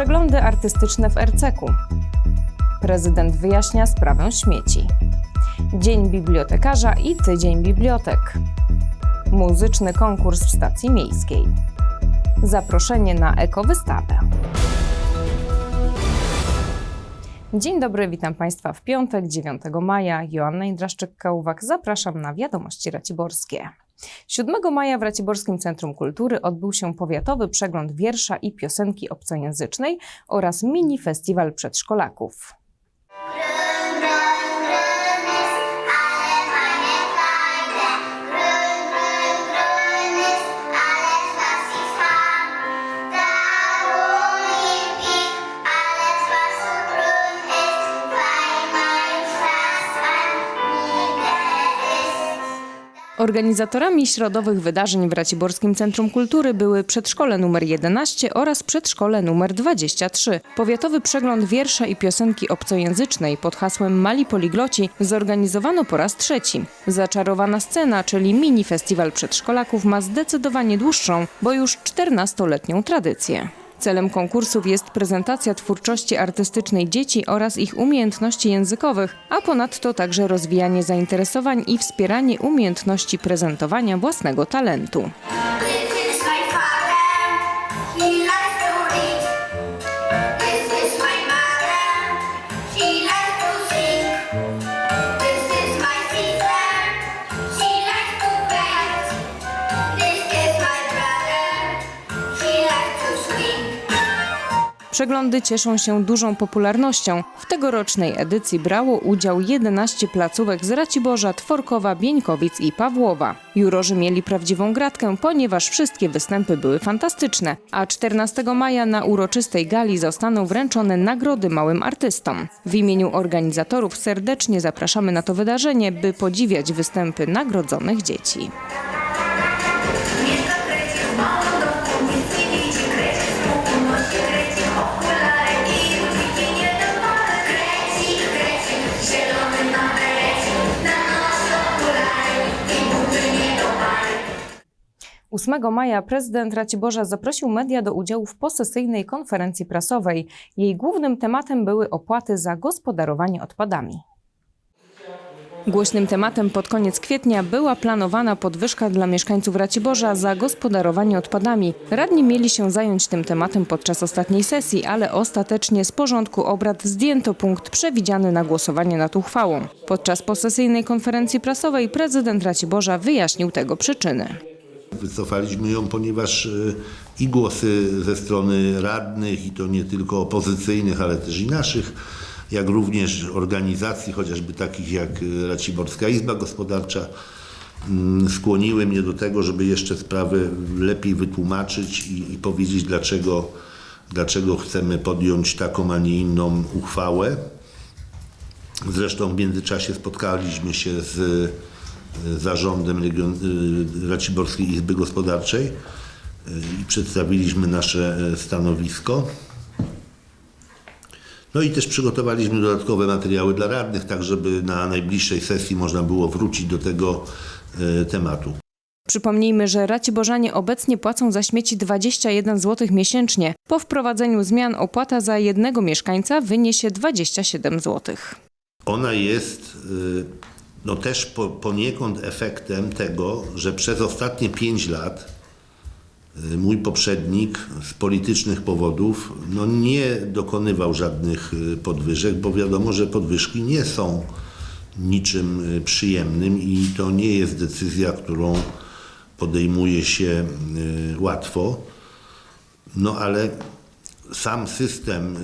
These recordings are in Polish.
Przeglądy artystyczne w RCK. Prezydent wyjaśnia sprawę śmieci. Dzień bibliotekarza i tydzień bibliotek. Muzyczny konkurs w stacji miejskiej. Zaproszenie na ekowystawę. Dzień dobry, witam Państwa w piątek, 9 maja. Joanna Indraszczyk-Kałwak, zapraszam na Wiadomości Raciborskie. 7 maja w Raciborskim Centrum Kultury odbył się powiatowy przegląd wiersza i piosenki obcojęzycznej oraz mini festiwal przedszkolaków. Organizatorami środowych wydarzeń w Raciborskim Centrum Kultury były przedszkole nr 11 oraz przedszkole nr 23. Powiatowy przegląd wiersza i piosenki obcojęzycznej pod hasłem Mali Poligloci zorganizowano po raz trzeci. Zaczarowana scena, czyli mini festiwal przedszkolaków ma zdecydowanie dłuższą, bo już 14-letnią tradycję. Celem konkursów jest prezentacja twórczości artystycznej dzieci oraz ich umiejętności językowych, a ponadto także rozwijanie zainteresowań i wspieranie umiejętności prezentowania własnego talentu. Przeglądy cieszą się dużą popularnością. W tegorocznej edycji brało udział 11 placówek z Raciborza, Tworkowa, Bieńkowic i Pawłowa. Jurorzy mieli prawdziwą gratkę, ponieważ wszystkie występy były fantastyczne, a 14 maja na uroczystej gali zostaną wręczone nagrody małym artystom. W imieniu organizatorów serdecznie zapraszamy na to wydarzenie, by podziwiać występy nagrodzonych dzieci. 8 maja prezydent Raciborza zaprosił media do udziału w posesyjnej konferencji prasowej. Jej głównym tematem były opłaty za gospodarowanie odpadami. Głośnym tematem pod koniec kwietnia była planowana podwyżka dla mieszkańców Raciborza za gospodarowanie odpadami. Radni mieli się zająć tym tematem podczas ostatniej sesji, ale ostatecznie z porządku obrad zdjęto punkt przewidziany na głosowanie nad uchwałą. Podczas posesyjnej konferencji prasowej prezydent Raciborza wyjaśnił tego przyczyny. Wycofaliśmy ją, ponieważ e, i głosy ze strony radnych, i to nie tylko opozycyjnych, ale też i naszych, jak również organizacji, chociażby takich jak e, Raciborska Izba Gospodarcza, mm, skłoniły mnie do tego, żeby jeszcze sprawę lepiej wytłumaczyć i, i powiedzieć, dlaczego, dlaczego chcemy podjąć taką, a nie inną uchwałę. Zresztą w międzyczasie spotkaliśmy się z zarządem Legion, e, Raciborskiej Izby Gospodarczej e, i przedstawiliśmy nasze e, stanowisko. No i też przygotowaliśmy dodatkowe materiały dla radnych, tak żeby na najbliższej sesji można było wrócić do tego e, tematu. Przypomnijmy, że Raciborzanie obecnie płacą za śmieci 21 zł miesięcznie. Po wprowadzeniu zmian opłata za jednego mieszkańca wyniesie 27 zł. Ona jest y, no też po, poniekąd efektem tego, że przez ostatnie pięć lat y, mój poprzednik z politycznych powodów no nie dokonywał żadnych y, podwyżek, bo wiadomo, że podwyżki nie są niczym y, przyjemnym i to nie jest decyzja, którą podejmuje się łatwo. No ale sam system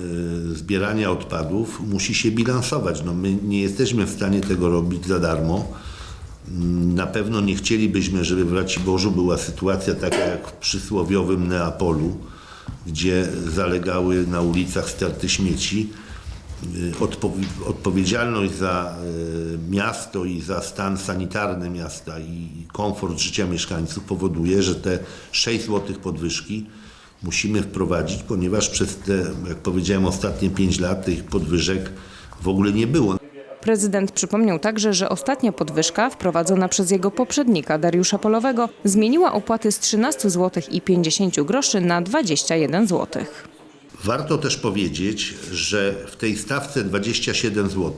y, zbierania odpadów musi się bilansować. No, my nie jesteśmy w stanie tego robić za darmo. Mm, Na pewno nie chcielibyśmy, żeby w Raciborzu była sytuacja taka jak w przysłowiowym Neapolu, gdzie zalegały na ulicach sterty śmieci. Y, Odpo- odpowiedzialność za y, miasto i za stan sanitarny miasta i komfort życia mieszkańców powoduje, że te 6 zł podwyżki musimy wprowadzić, ponieważ przez te, jak powiedziałem, ostatnie 5 lat tych podwyżek w ogóle nie było. Prezydent przypomniał także, że ostatnia podwyżka, wprowadzona przez jego poprzednika Dariusza Polowego, zmieniła opłaty z 13 zł i 50 groszy na 21 zł. Warto też powiedzieć, że w tej stawce 27 zł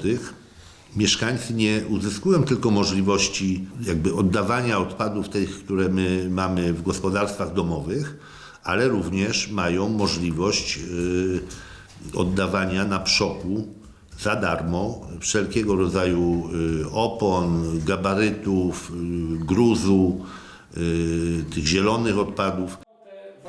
mieszkańcy nie uzyskują tylko możliwości jakby oddawania odpadów tych, które my mamy w gospodarstwach domowych, ale również mają możliwość y, oddawania na przoku za darmo wszelkiego rodzaju y, opon, gabarytów, y, gruzu, tych zielonych odpadów.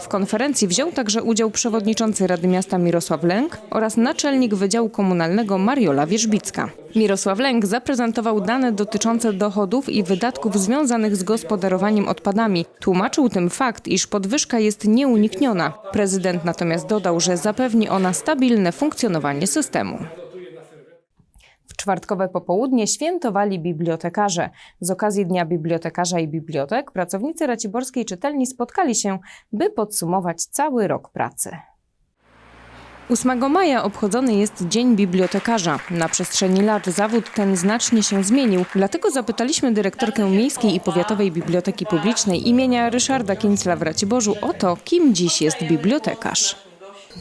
W konferencji wziął także udział przewodniczący Rady Miasta Mirosław Lęk oraz naczelnik Wydziału Komunalnego Mariola Wierzbicka. Mirosław Lęk zaprezentował dane dotyczące dochodów i wydatków związanych z gospodarowaniem odpadami. Tłumaczył tym fakt, iż podwyżka jest nieunikniona. Prezydent natomiast dodał, że zapewni ona stabilne funkcjonowanie systemu. Czwartkowe popołudnie świętowali bibliotekarze. Z okazji Dnia Bibliotekarza i Bibliotek pracownicy Raciborskiej Czytelni spotkali się, by podsumować cały rok pracy. 8 maja obchodzony jest Dzień Bibliotekarza. Na przestrzeni lat zawód ten znacznie się zmienił, dlatego zapytaliśmy dyrektorkę Miejskiej i Powiatowej Biblioteki Publicznej imienia Ryszarda Kincla w Raciborzu o to, kim dziś jest bibliotekarz.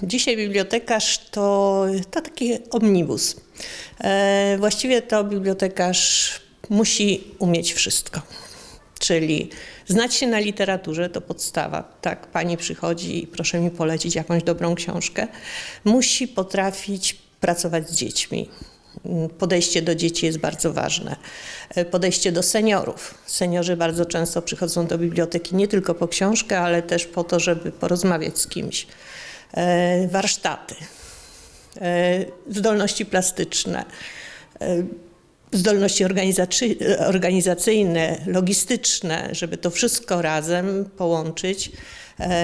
Dzisiaj bibliotekarz to, to taki omnibus. E, właściwie to bibliotekarz musi umieć wszystko. Czyli znać się na literaturze to podstawa. Tak, pani przychodzi i proszę mi polecić jakąś dobrą książkę. Musi potrafić pracować z dziećmi. Podejście do dzieci jest bardzo ważne. E, Podejście do seniorów. Seniorzy bardzo często przychodzą do biblioteki nie tylko po książkę, ale też po to, żeby porozmawiać z kimś. E, Warsztaty, e, zdolności plastyczne, e, zdolności organizacy- organizacyjne, logistyczne, żeby to wszystko razem połączyć.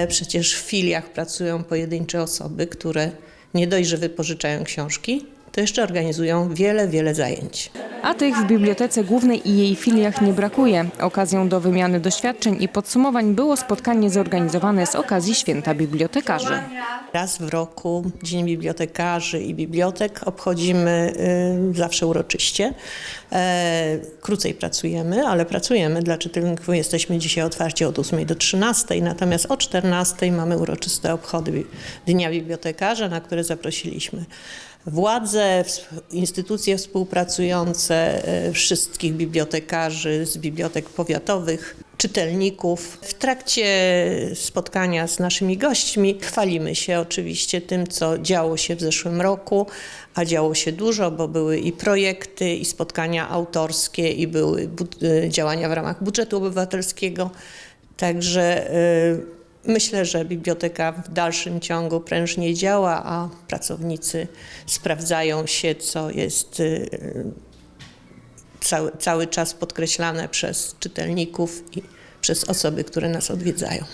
Przecież w filiach pracują pojedyncze osoby, które nie dość, że wypożyczają książki, to jeszcze organizują wiele, wiele zajęć. A tych w Bibliotece Głównej i jej filiach nie brakuje. Okazją do wymiany doświadczeń i podsumowań było spotkanie zorganizowane z okazji Święta Bibliotekarzy. Raz w roku Dzień Bibliotekarzy i Bibliotek obchodzimy y, zawsze uroczyście. E, krócej pracujemy, ale pracujemy. Dla czytelników jesteśmy dzisiaj otwarci od 8 do 13, natomiast o 14 mamy uroczyste obchody Dnia Bibliotekarza, na które zaprosiliśmy władze, instytucje współpracujące, e, wszystkich bibliotekarzy z bibliotek powiatowych, czytelników. W trakcie spotkania z naszymi gośćmi chwalimy się oczywiście tym, co działo się w zeszłym roku, a działo się dużo, bo były i projekty, i spotkania autorskie, i były e, działania w ramach budżetu obywatelskiego. Także y, Myślę, że biblioteka w dalszym ciągu prężnie działa, a pracownicy sprawdzają się, co jest y, cały, cały czas podkreślane przez czytelników i przez osoby, które nas odwiedzają.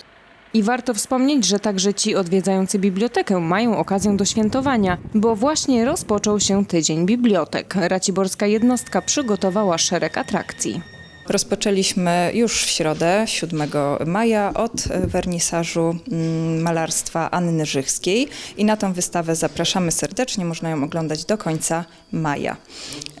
I warto wspomnieć, że także ci odwiedzający bibliotekę mają okazję do świętowania, bo właśnie rozpoczął się Tydzień Bibliotek. Raciborska jednostka przygotowała szereg atrakcji. Rozpoczęliśmy już w środę, 7 maja, od wernisażu mm, malarstwa Anny Żychskiej i na tą wystawę zapraszamy serdecznie, można ją oglądać do końca maja.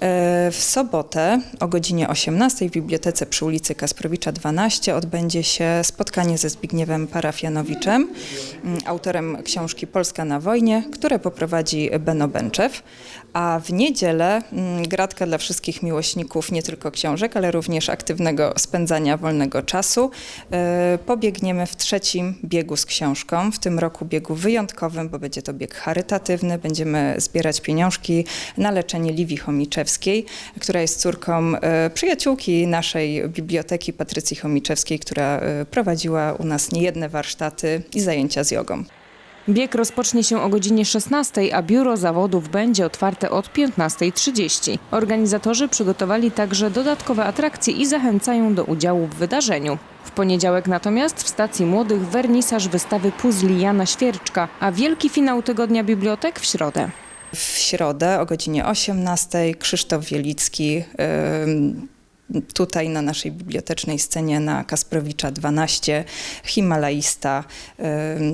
E, W sobotę o godzinie 18 w Bibliotece przy ulicy Kasprowicza 12 odbędzie się spotkanie ze Zbigniewem Parafianowiczem, mm, autorem książki Polska na wojnie, które poprowadzi Beno Bęczew. A w niedzielę mm, gratka dla wszystkich miłośników nie tylko książek, ale również aktywnego spędzania wolnego czasu. E, Pobiegniemy w trzecim biegu z książką, w tym roku biegu wyjątkowym, bo będzie to bieg charytatywny. Będziemy zbierać pieniążki na leczenie Liwi Chomiczewskiej, która jest córką e, przyjaciółki naszej biblioteki Patrycji Chomiczewskiej, która e, prowadziła u nas niejedne warsztaty i zajęcia z jogą. Bieg rozpocznie się o godzinie 16, a biuro zawodów będzie otwarte od 15.30. Organizatorzy przygotowali także dodatkowe atrakcje i zachęcają do udziału w wydarzeniu. W poniedziałek natomiast w stacji młodych wernisaż wystawy puzli Jana Świerczka, a wielki finał tygodnia bibliotek w środę. W środę o godzinie 18 Krzysztof Wielicki tutaj na naszej bibliotecznej scenie na Kasprowicza 12, Himalajista, y,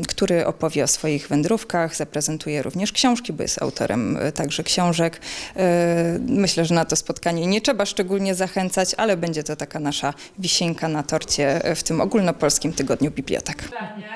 który opowie o swoich wędrówkach, zaprezentuje również książki, bo jest autorem y, także książek. Y, Myślę, że na to spotkanie nie trzeba szczególnie zachęcać, ale będzie to taka nasza wisienka na torcie w tym ogólnopolskim tygodniu bibliotek.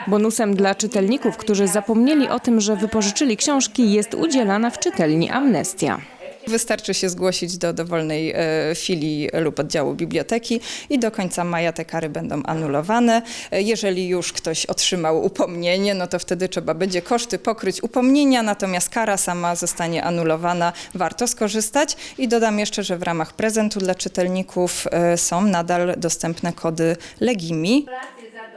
Bonusem dla czytelników, którzy zapomnieli o tym, że wypożyczyli książki, jest udzielana w czytelni amnestia. Wystarczy się zgłosić do dowolnej e, filii lub oddziału biblioteki i do końca maja te kary będą anulowane. E, Jeżeli już ktoś otrzymał upomnienie, no to wtedy trzeba będzie koszty pokryć upomnienia, natomiast kara sama zostanie anulowana. Warto skorzystać i dodam jeszcze, że w ramach prezentu dla czytelników e, są nadal dostępne kody Legimi.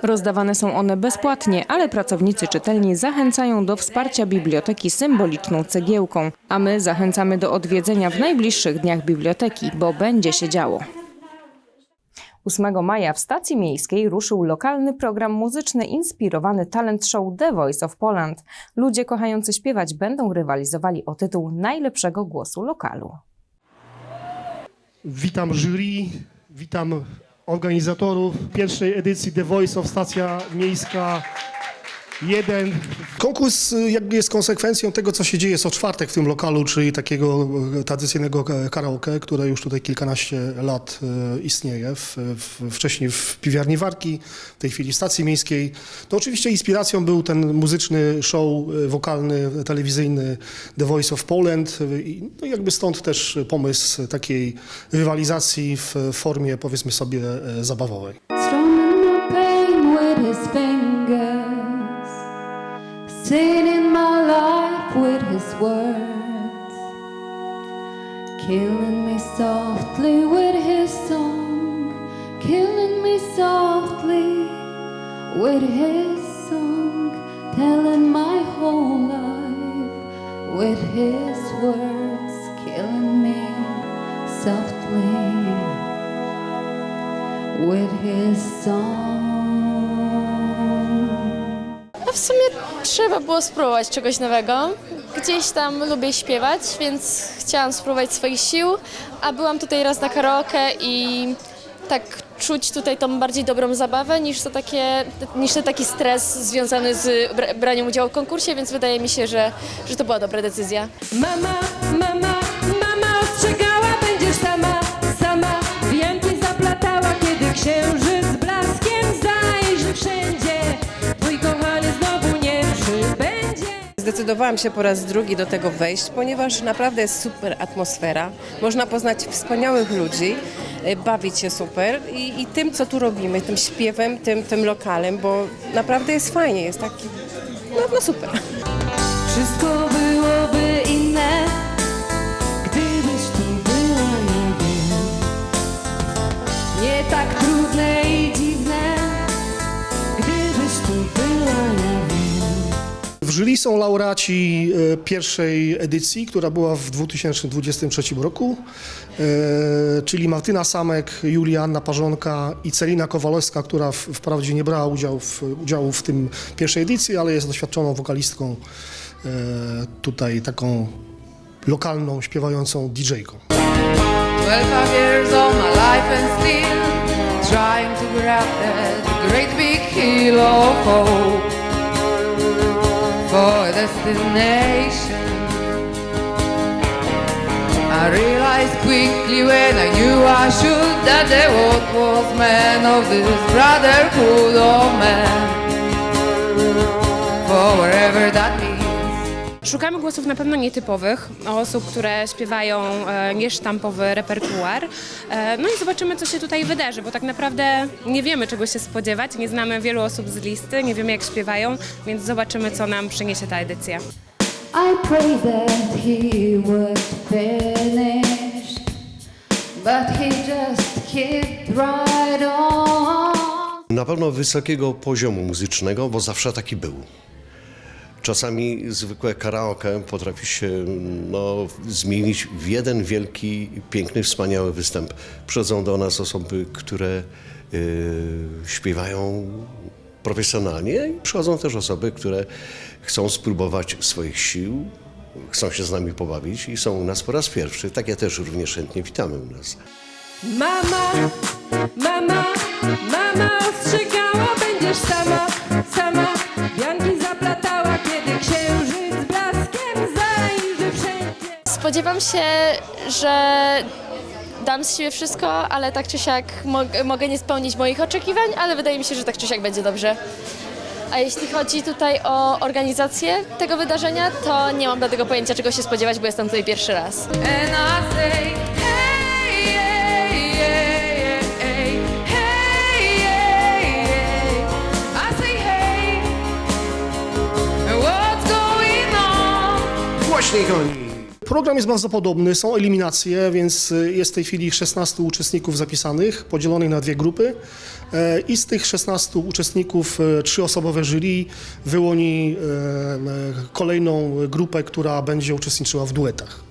Rozdawane są one bezpłatnie, ale pracownicy czytelni zachęcają do wsparcia biblioteki symboliczną cegiełką, a my zachęcamy do odwiedzenia w najbliższych dniach biblioteki, bo będzie się działo. 8 maja w stacji miejskiej ruszył lokalny program muzyczny inspirowany talent show The Voice of Poland. Ludzie kochający śpiewać będą rywalizowali o tytuł najlepszego głosu lokalu. Witam jury, witam organizatorów pierwszej edycji The Voice of Stacja Miejska 1. Konkurs y, jakby jest konsekwencją tego, co się dzieje co czwartek w tym lokalu, czyli takiego y, tradycyjnego ka- karaoke, które już tutaj kilkanaście lat y, istnieje. W, w, wcześniej w piwiarni Warki, w tej chwili w stacji miejskiej. To oczywiście inspiracją był ten muzyczny show wokalny, telewizyjny The Voice of Poland. I No jakby stąd też pomysł takiej rywalizacji w formie powiedzmy sobie zabawowej. Singing my life with his words, killing me softly with his song, killing me softly with his song, telling my whole life with his words, killing me softly with his song. Trzeba było spróbować czegoś nowego. Gdzieś tam lubię śpiewać, więc chciałam spróbować swoich sił, a byłam tutaj raz na karaoke i tak czuć tutaj tą bardziej dobrą zabawę niż to, takie, niż to taki stres związany z bra- braniem udziału w konkursie, więc wydaje mi się, że, że to była dobra decyzja. Mama, mama, mama ostrzegała, będziesz sama, sama. Wianki zaplatała, kiedy księżyc Zdecydowałam się po raz drugi do tego wejść, ponieważ naprawdę jest super atmosfera. Można poznać wspaniałych ludzi, y, bawić się super i, i tym, co tu robimy, tym śpiewem, tym, tym lokalem, bo naprawdę jest fajnie, jest taki, no, no super. Wszystko Jury są laureaci e, pierwszej edycji, która była w 2023 roku, e, czyli Martyna Samek, Julianna Parzonka i Celina Kowalewska, która wprawdzie nie brała udziału w, udziału w tym pierwszej edycji, ale jest doświadczoną wokalistką, e, tutaj taką lokalną, śpiewającą DJ-ką. 12 years of my life and still trying to grab that great big hill of hope destination. I realized quickly when I knew I should that the world was man of this brotherhood of man for wherever that means. Szukamy głosów na pewno nietypowych, osób, które śpiewają e, niesztampowy repertuar. E, no i zobaczymy, co się tutaj wydarzy, bo tak naprawdę nie wiemy, czego się spodziewać. Nie znamy wielu osób z listy, nie wiemy, jak śpiewają, więc zobaczymy, co nam przyniesie ta edycja. I pray that he would finish, but he just kept right on. Na pewno wysokiego poziomu muzycznego, bo zawsze taki był. Czasami zwykłe karaoke potrafi się no, zmienić w jeden wielki, piękny, wspaniały występ. Przychodzą do nas osoby, które y, śpiewają profesjonalnie i przychodzą też osoby, które chcą spróbować swoich sił, chcą się z nami pobawić i są u nas po raz pierwszy. Takie też również chętnie witamy u nas. Mama, mama, mama ostrzegała, będziesz sama, sama. Wianki zaplatała, Spodziewam się, że dam z siebie wszystko, ale tak czy siak mog- mogę nie spełnić moich oczekiwań, ale wydaje mi się, że tak czy siak będzie dobrze. A jeśli chodzi tutaj o organizację tego wydarzenia, to nie mam dlatego pojęcia, czego się spodziewać, bo jestem tutaj pierwszy raz. Głośniej koni! Program jest bardzo podobny, są eliminacje, więc y, jest w tej chwili 16 uczestników zapisanych, podzielonych na dwie grupy. E, I z tych 16 uczestników e, trzyosobowe jury wyłoni e, kolejną grupę, która będzie uczestniczyła w duetach.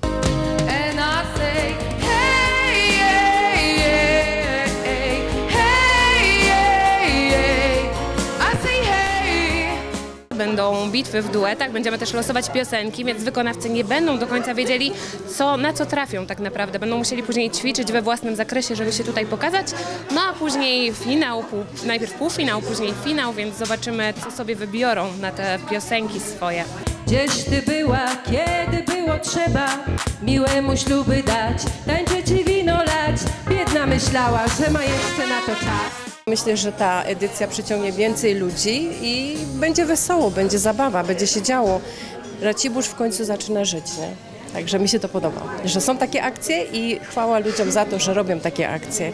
Będą bitwy w duetach, będziemy też losować piosenki, więc wykonawcy nie będą do końca wiedzieli, co, na co trafią tak naprawdę. Będą musieli później ćwiczyć we własnym zakresie, żeby się tutaj pokazać. No a później finał, pół, najpierw półfinał, później finał, więc zobaczymy, co sobie wybiorą na te piosenki swoje. Gdzieś ty była, kiedy było trzeba miłemu śluby dać, tańczyć i wino lać. Biedna myślała, że ma jeszcze na to czas. Myślę, że ta edycja przyciągnie więcej ludzi i będzie wesoło, będzie zabawa, będzie się działo. Racibórz w końcu zaczyna żyć, nie? Także mi się to podoba, że są takie akcje i chwała ludziom za to, że robią takie akcje.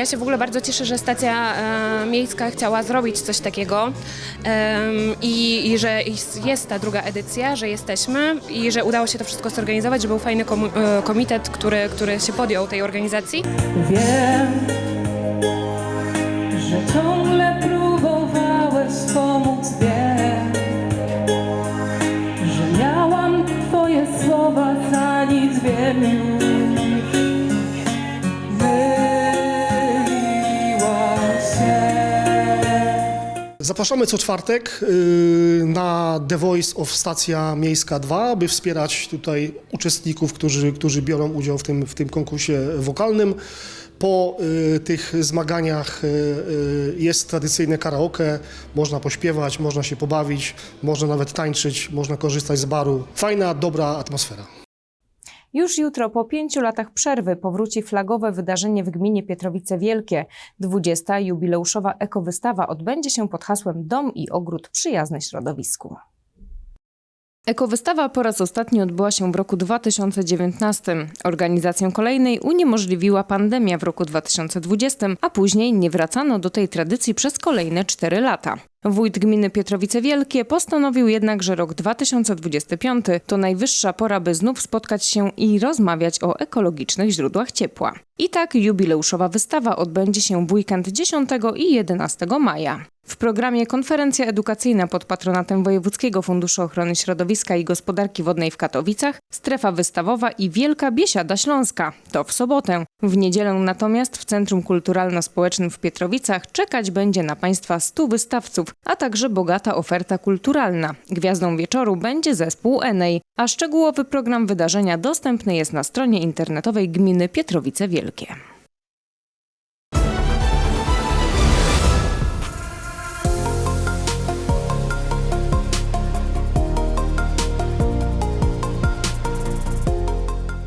Ja się w ogóle bardzo cieszę, że stacja e, miejska chciała zrobić coś takiego em, i, i że jest- jest ta druga edycja, że jesteśmy i że udało się to wszystko zorganizować, że był fajny e, komitet, który, który się podjął tej organizacji. Wiem, że ciągle próbowałeś pomóc, wiem, że miałam twoje słowa za nic wiem już. Zapraszamy co czwartek y, na The Voice of Stacja Miejska 2, by wspierać tutaj uczestników, którzy, którzy biorą udział w tym, w tym konkursie wokalnym. Po y, tych zmaganiach y, jest tradycyjne karaoke, można pośpiewać, można się pobawić, można nawet tańczyć, można korzystać z baru. Fajna, dobra atmosfera. Już jutro, po pięciu latach przerwy, powróci flagowe wydarzenie w gminie Pietrowice Wielkie. 20. jubileuszowa ekowystawa odbędzie się pod hasłem Dom i ogród przyjazny środowisku. Ekowystawa po raz ostatni odbyła się w roku 2019. Organizację kolejnej uniemożliwiła pandemia w roku 2020, a później nie wracano do tej tradycji przez kolejne 4 lata. Wójt gminy Pietrowice Wielkie postanowił jednak, że rok 2025 to najwyższa pora, by znów spotkać się i rozmawiać o ekologicznych źródłach ciepła. I tak jubileuszowa wystawa odbędzie się w weekend 10 i 11 maja. W programie konferencja edukacyjna pod patronatem Wojewódzkiego Funduszu Ochrony Środowiska i Gospodarki Wodnej w Katowicach, strefa wystawowa i Wielka Biesiada Śląska. To w sobotę. W niedzielę natomiast w Centrum Kulturalno-Społecznym w Pietrowicach czekać będzie na Państwa 100 wystawców, a także bogata oferta kulturalna. Gwiazdą wieczoru będzie zespół Enej, a szczegółowy program wydarzenia dostępny jest na stronie internetowej gminy Pietrowice Wielkie.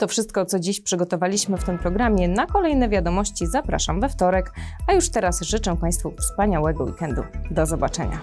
To wszystko, co dziś przygotowaliśmy w tym programie. Na kolejne wiadomości zapraszam we wtorek, a już teraz życzę Państwu wspaniałego weekendu. Do zobaczenia.